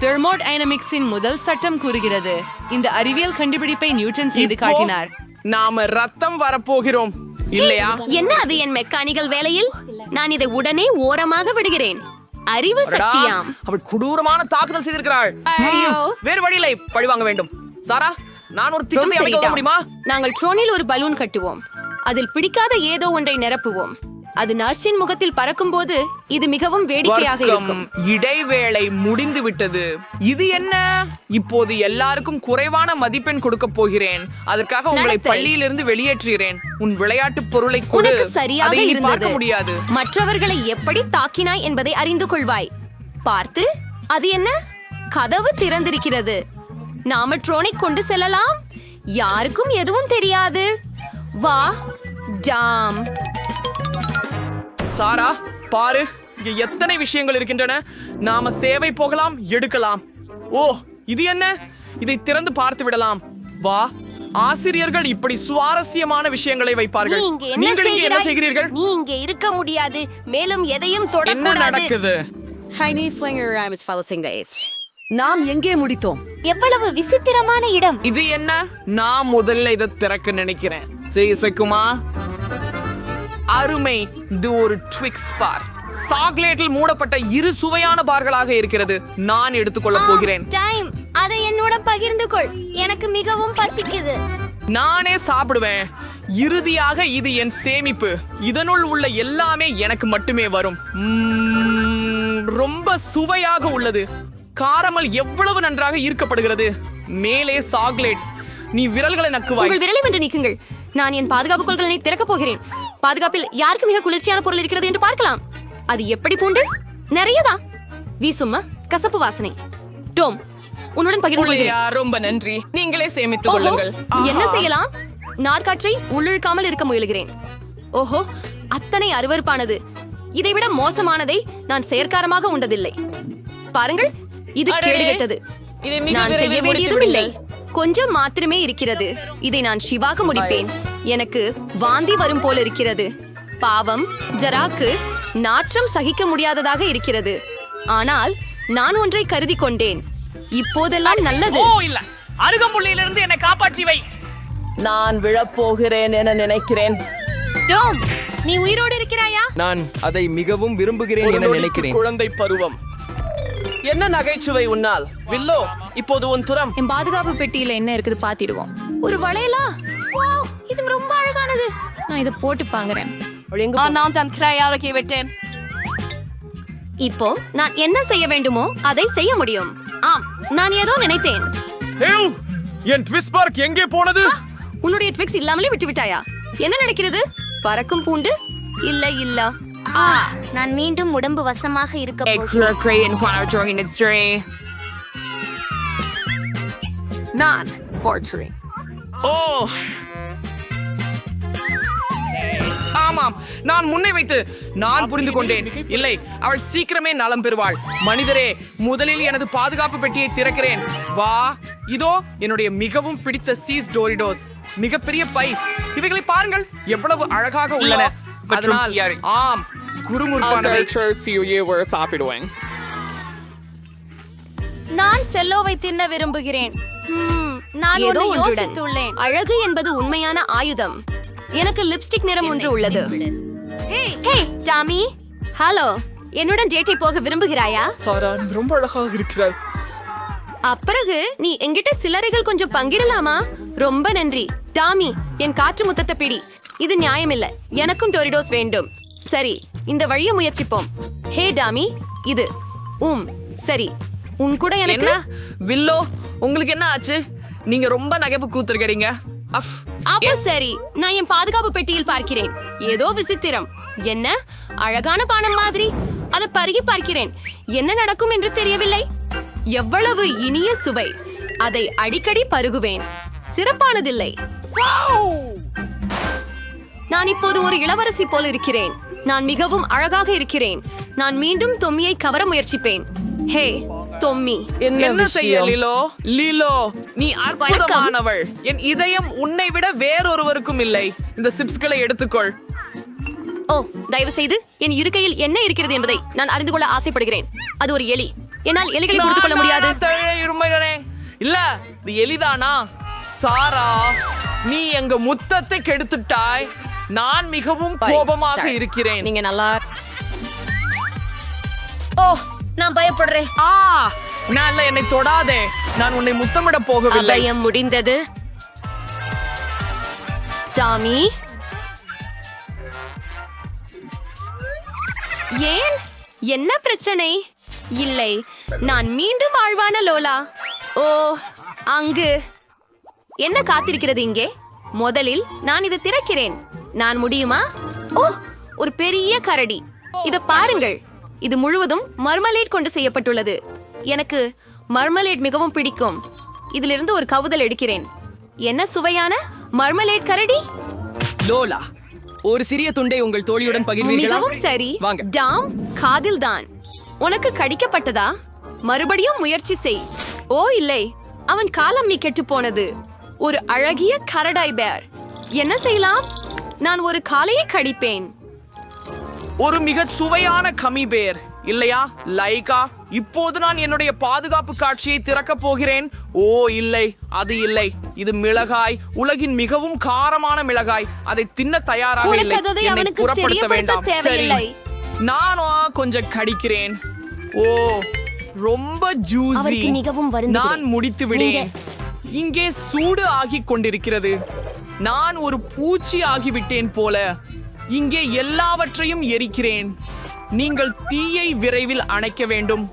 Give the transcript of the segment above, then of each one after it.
தெர்மோடைனமிக்ஸின் முதல் சட்டம் கூறுகிறது. இந்த அறிவியல் கண்டுபிடிப்பை நியூட்டன் செய்து காட்டினார். நாம ரத்தம் வரப்போகிறோம். இல்லையா? என்ன அது என் மெக்கானிக்கல் வேலையில்? நான் இதை உடனே ஓரமாக விடுகிறேன். அறிவு சக்தியாம். அவள் கொடூரமான தாக்குதல் செய்திருக்கிறாள். ஐயோ. வேறு வழியில்லை. பழி வாங்க வேண்டும். சாரா நான் ஒரு திட்டத்தை அமைக்க. முடியுமா? நாங்கள் ட்ரோனில் ஒரு பலூன் கட்டுவோம். அதில் பிடிக்காத ஏதோ ஒன்றை நிரப்புவோம். அது நர்ஸின் முகத்தில் பறக்கும்போது இது மிகவும் வேடிக்கையாக இருக்கும். இடைவேளை முடிந்து விட்டது இது என்ன? இப்போது எல்லாருக்கும் குறைவான மதிப்பெண் கொடுக்க போகிறேன். அதற்காக உங்களை. பள்ளியிலிருந்து வெளியேற்றுகிறேன். உன் விளையாட்டு பொருளை கொடு. சரியாக இருந்தது. முடியாது. மற்றவர்களை எப்படி தாக்கினாய் என்பதை அறிந்து கொள்வாய். பார்த்து அது என்ன? கதவு திறந்திருக்கிறது. நாம ட்ரோனை கொண்டு செல்லலாம். யாருக்கும் எதுவும் தெரியாது. வா டாம். சாரா பாரு இங்க எத்தனை விஷயங்கள் இருக்கின்றன. நாம தேவை போகலாம் எடுக்கலாம். ஓ இது என்ன? இதை திறந்து பார்த்து விடலாம். வா ஆசிரியர்கள் இப்படி சுவாரஸ்யமான விஷயங்களை வைப்பார்கள். என்ன நீங்கள் இங்கே என்ன? செய்கிறீர்கள்? நீ இங்க இருக்க முடியாது. மேலும் எதையும் என்ன தொடக்கூடாது. நடக்குது? Heine Flinger. I was following the age. நாம் எங்கே முடித்தோம்? எவ்வளவு விசித்திரமான இடம். இது என்ன? நான் முதல்ல இதை திறக்க நினைக்கிறேன். செய்சக்குமா அருமை. இது ஒரு ட்விக்ஸ் பார் சாக்லேட்டில் மூடப்பட்ட இரு சுவையான பார்களாக இருக்கிறது. நான் எடுத்துக்கொள்ள போகிறேன். டைம் அதை என்னோட பகிர்ந்து கொள். எனக்கு மிகவும் பசிக்குது. நானே சாப்பிடுவேன். இறுதியாக இது என் சேமிப்பு. இதனுள் உள்ள எல்லாமே எனக்கு மட்டுமே வரும். உம், ரொம்ப சுவையாக உள்ளது. காரமல் எவ்வளவு நன்றாக ஈர்க்கப்படுகிறது. மேலே சாக்லேட். நீ விரல்களை நக்குவாய். உங்கள் விரலை என்று நீக்குங்கள். நான் என் பாதுகாப்பு கொள்கலனை திறக்கப் போகிறேன். பாதுகாப்பில் யாருக்கு மிக குளிர்ச்சியான பொருள் இருக்கிறது என்று பார்க்கலாம். அது எப்படி பூண்டு? நிறையதா? வீசும்மா கசப்பு வாசனை. டோம் உன்னுடன் பகிர்ந்து கொள்கிறேன். ரொம்ப நன்றி. நீங்களே சேமித்துக் கொள்ளுங்கள். என்ன செய்யலாம்? நார்காற்றை உள்ளிழுக்காமல் இருக்க முயலுகிறேன். ஓஹோ அத்தனை அருவருப்பானது. இதைவிட மோசமானதை நான் செயற்காரமாக உண்டதில்லை. பாருங்கள் இது கேடுகெட்டது. நான் செய்ய வேண்டியதும் இல்லை. கொஞ்சம் மாத்திரமே இருக்கிறது. இதை நான் சிவாக முடிப்பேன். எனக்கு வாந்தி வரும் போல இருக்கிறது. பாவம் ஜராக்கு நாற்றம் சகிக்க முடியாததாக இருக்கிறது. ஆனால் நான் ஒன்றை கருதி கொண்டேன். இப்போதெல்லாம் நல்லது. ஓ இல்ல. அருகம்புள்ளியிலிருந்து என்னை காப்பாற்றி வை. நான் விழப்போகிறேன் என நினைக்கிறேன். டோம் நீ உயிரோடு இருக்கிறாயா? நான் அதை மிகவும் விரும்புகிறேன் என நினைக்கிறேன். குழந்தை பருவம். என்ன நகைச்சுவை உன்னால்? வில்லோ இப்போது உன் துரம். என் பாதுகாப்பு பெட்டியில என்ன இருக்குது பாத்திடுவோம் ஒரு வளையலா? இது ரொம்ப அழகானது. நான் இதை போட்டு பாங்குறேன் நான் தான் கிரையாரக்கி விட்டேன். இப்போ நான் என்ன செய்ய வேண்டுமோ அதை செய்ய முடியும். ஆம் நான் ஏதோ நினைத்தேன். ஹேவ் என் ட்விஸ்ட் பார்க் எங்கே போனது? உன்னுடைய ட்விக்ஸ் இல்லாமலே விட்டு விட்டாயா என்ன நடக்கிறது? பறக்கும் பூண்டு? இல்ல இல்ல. நான் மீண்டும் உடம்பு வசமாக இருக்க நான் போர்ட்ரி ஓ ஆமாம் நான் முன்னே வைத்து நான் புரிந்து கொண்டேன் இல்லை அவள் சீக்கிரமே நலம் பெறுவாள். மனிதரே முதலில் எனது பாதுகாப்பு பெட்டியை திறக்கிறேன். வா இதோ என்னுடைய மிகவும் பிடித்த சீஸ் டோரிடோஸ் மிகப்பெரிய பை. இவைகளை பாருங்கள் எவ்வளவு அழகாக உள்ளன. அதனால் ஆம் குறுமுறுப்பானவை. சாப்பிடுவேன் நான் செல்லோவை தின்ன விரும்புகிறேன். நான் ஏதோ யோசித்துள்ளேன். அழகு என்பது உண்மையான ஆயுதம். எனக்கு லிப்ஸ்டிக் நிறம் ஒன்று உள்ளது. ஹே டாமி ஹலோ என்னுடன் டேட்டை போக விரும்புகிறாயா? சாரா ரொம்ப அழகாக இருக்கிறாய். அப்பிறகு நீ என்கிட்ட சில்லறைகள் கொஞ்சம் பங்கிடலாமா? ரொம்ப நன்றி. டாமி என் காற்று முத்தத்தை பிடி. இது நியாயமில்ல. எனக்கும் டோரிடோஸ் வேண்டும். சரி இந்த வழியை முயற்சிப்போம். ஹே டாமி இது. உம் சரி. உன் கூட எனக்கு என்ன? வில்லோ உங்களுக்கு என்ன ஆச்சு? நீங்க ரொம்ப நகைப்பு கூத்துருக்கிறீங்க. அப்போ சரி நான் என் பாதுகாப்பு பெட்டியில் பார்க்கிறேன். ஏதோ விசித்திரம். என்ன? அழகான பானம் மாதிரி. அதை பருகி பார்க்கிறேன். என்ன நடக்கும் என்று தெரியவில்லை. எவ்வளவு இனிய சுவை. அதை அடிக்கடி பருகுவேன். சிறப்பானதில்லை. நான் இப்போது ஒரு இளவரசி போல் இருக்கிறேன். நான் மிகவும் அழகாக இருக்கிறேன். நான் மீண்டும் தொம்மியை கவர முயற்சிப்பேன். ஹே தொம்மி என்ன செய்ய லீலோ? லீலோ நீ அற்புதமானவள். என் இதயம் உன்னை விட வேறொருவருக்கும் இல்லை. இந்த சிப்ஸ்களை எடுத்துக்கொள். ஓ தயவு செய்து என் இருக்கையில் என்ன இருக்கிறது என்பதை நான் அறிந்து கொள்ள ஆசைப்படுகிறேன். அது ஒரு எலி. என்னால் எலிகளை கொடுத்துக் கொள்ள முடியாது. இல்ல இது எளிதானா சாரா நீ எங்க முத்தத்தை கெடுத்துட்டாய். நான் மிகவும் கோபமாக. இருக்கிறேன். நீங்க நல்லா ஓ நான் பயப்படுறேன். ஆ. நான் இல்ல, என்னை தொடாதே. நான் உன்னை முத்தமிட போகவில்லை. அபயம் முடிந்தது. டாமி ஏன்? என்ன பிரச்சனை? இல்லை நான் மீண்டும் ஆழ்வான லோலா. ஓ அங்கு. என்ன காத்திருக்கிறது இங்கே? முதலில் நான் இதை திறக்கிறேன். நான் முடியுமா? ஓ ஒரு பெரிய கரடி. இத பாருங்கள். இது முழுவதும் மர்மலேட் கொண்டு செய்யப்பட்டுள்ளது. எனக்கு மர்மலேட் மிகவும் பிடிக்கும். இதிலிருந்து ஒரு கவுதல் எடுக்கிறேன். என்ன சுவையான மர்மலேட் கரடி? லோலா ஒரு சிறிய துண்டை உங்கள் தோழியுடன் பகிர்வீர்களா? மிகவும் சரி. வாங்க. டாம் காதில் தான். உனக்கு கடிக்கப்பட்டதா? மறுபடியும் முயற்சி செய். ஓ இல்லை. அவன் காலம்மி கெட்டு போனது. ஒரு அழகிய கரடாய் பேர் என்ன செய்யலாம்? நான் ஒரு காலையை கடிப்பேன். ஒரு மிக சுவையான கமி பேர் இல்லையா லைகா? இப்போது நான் என்னுடைய பாதுகாப்பு காட்சியை திறக்கப் போகிறேன். ஓ இல்லை அது இல்லை. இது மிளகாய் உலகின் மிகவும் காரமான மிளகாய். அதை தின்ன தயாராக இல்லை. என்னை புறப்படுத்த வேண்டாம். சரி. நானும் கொஞ்சம் கடிக்கிறேன். ஓ ரொம்ப ஜூசி. நான் முடித்து விடேன். இங்கே சூடு ஆகிக் கொண்டிருக்கிறது. நான் ஒரு பூச்சி ஆகிவிட்டேன் போல. இங்கே எல்லாவற்றையும் எரிக்கிறேன். நீங்கள் தீயை விரைவில் அணைக்க வேண்டும்.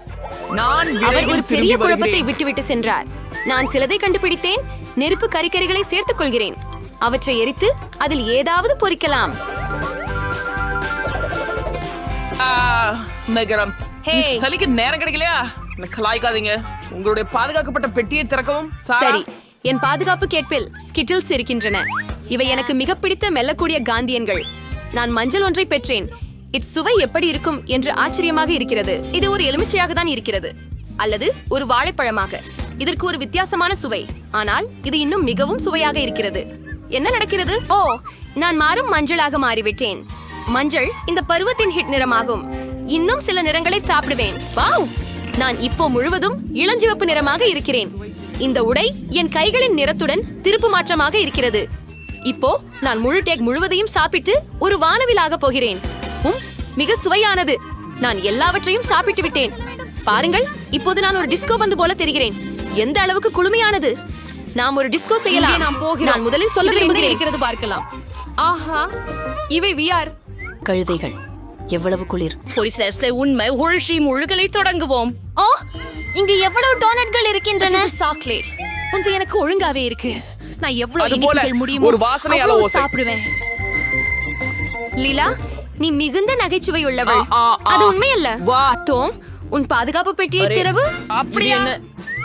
நான் அவர் ஒரு பெரிய குழப்பத்தை. விட்டுவிட்டு சென்றார். நான் சிலதை கண்டுபிடித்தேன். நெருப்பு கறிக்கறிகளை சேர்த்துக் கொள்கிறேன். அவற்றை எரித்து அதில் ஏதாவது பொரிக்கலாம் ஆ, நகரம். சலிக்கு நேரம் கிடைக்கலையா? கலாய்க்காதீங்க. உங்களுடைய பாதுகாக்கப்பட்ட பெட்டியை திறக்கவும். சாரா. சரி என் பாதுகாப்பு கேட்பில் ஸ்கிட்டில்ஸ் இருக்கின்றன. இவை எனக்கு மிக பிடித்த மெல்லக்கூடிய காந்தியன்கள். நான் மஞ்சள் ஒன்றை பெற்றேன். இட் சுவை எப்படி இருக்கும் என்று ஆச்சரியமாக இருக்கிறது. இது ஒரு எலுமிச்சையாக தான் இருக்கிறது. அல்லது ஒரு வாழைப்பழமாக. இதற்கு ஒரு வித்தியாசமான சுவை. ஆனால் இது இன்னும் மிகவும் சுவையாக இருக்கிறது. என்ன நடக்கிறது? ஓ நான் மாறும் மஞ்சளாக மாறிவிட்டேன். மஞ்சள் இந்த பருவத்தின் ஹிட் நிறமாகும். இன்னும் சில நிறங்களை சாப்பிடுவேன். வாவ்! நான் இப்போ முழுவதும் இளஞ்சிவப்பு நிறமாக இருக்கிறேன். இந்த உடை என் கைகளின் நிறத்துடன் திருப்பு மாற்றமாக இருக்கிறது. இப்போ நான் முழு டேக் முழுவதையும் சாப்பிட்டு ஒரு வானவிலாக போகிறேன். உம், மிக சுவையானது. நான் எல்லாவற்றையும் சாப்பிட்டு விட்டேன். பாருங்கள் இப்போது நான் ஒரு டிஸ்கோ பந்து போல தெரிகிறேன். எந்த அளவுக்கு குளுமையானது. நாம் ஒரு டிஸ்கோ செய்யலாம். நாம் போகிறோம். நான் முதலில் சொல்ல விரும்புகிறேன். இருக்கிறது பார்க்கலாம். ஆஹா இவை விஆர் கழுதைகள். எவ்வளவு குளிர். பொரிசில உண்மை உழச்சி முழுகலை தொடங்குவோம். ஓ இங்கு எவ்வளவு டோனட்கள் இருக்கின்றன? சாக்லேட் வந்து எனக்கு ஒழுங்காவே இருக்கு. நான் எவ்வளவு இனிப்புகள் முடியுமோ ஒரு வாசனையால. சாப்பிடுவேன். லீலா நீ மிகுந்த நகைச்சுவை உள்ளவள். அது உண்மையல்ல. வா. தோம் உன் பாதுகாப்பு பெட்டியை. திறவு. அப்படியா?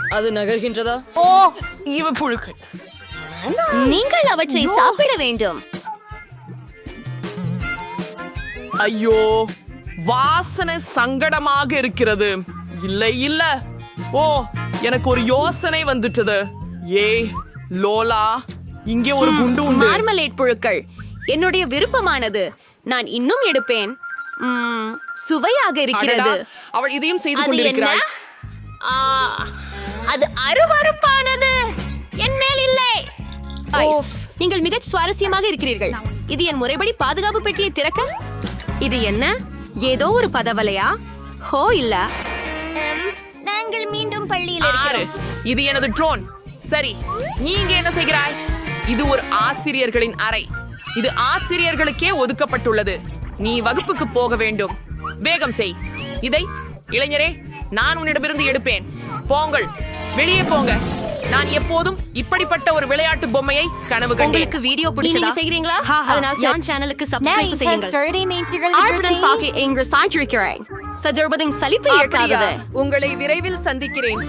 அது நகர்கின்றதா? ஓ இவ புழுக்கள். நீங்கள் அவற்றை சாப்பிட வேண்டும். ஐயோ வாசனை சங்கடமாக இருக்கிறது. இல்லை இல்ல. ஓ எனக்கு ஒரு யோசனை வந்துட்டது. ஏ லோலா இங்கே ஒரு குண்டு உண்டு. மார்மலேட் புழுக்கள். என்னுடைய விருப்பமானது. நான் இன்னும் எடுப்பேன். சுவையாக இருக்கிறது. அவள் இதையும் செய்து கொண்டிருக்கிறாள். அது அருவருப்பானது. என் மேல் இல்லை. நீங்கள் மிக சுவாரஸ்யமாக இருக்கிறீர்கள். இது என் முறைப்படி பாதுகாப்பு பெட்டியை திறக்க? இது என்ன? ஏதோ ஒரு பதவலையா? ஹோ இல்ல. நாங்கள் மீண்டும் பள்ளியில் ஆறு. இது எனது ட்ரோன் சரி நீ இங்க என்ன செய்கிறாய்? இது ஒரு ஆசிரியர்களின் அறை. இது ஆசிரியர்களுக்கே ஒதுக்கப்பட்டுள்ளது. நீ வகுப்புக்கு போக வேண்டும். வேகம் செய். இதை இளைஞரே நான் உன்னிடமிருந்து எடுப்பேன். போங்கள். வெளியே போங்க. நான் எப்போதும் இப்படிப்பட்ட ஒரு விளையாட்டு பொம்மையை கனவு கண்டேன். உங்களுக்கு வீடியோ நீங்க பிடிச்சதா? செய்கிறீங்களா? அதனால் அதனால் யான் சேனலுக்கு சப்ஸ்கிரைப் செய்யுங்கள். ஆழ்வுடன் பார்க்க இங்கு சாய்ச்சிருக்கிறேன் சஜர்பதின் சலிப்பு ஏற்காதது. உங்களை விரைவில் சந்திக்கிறேன்.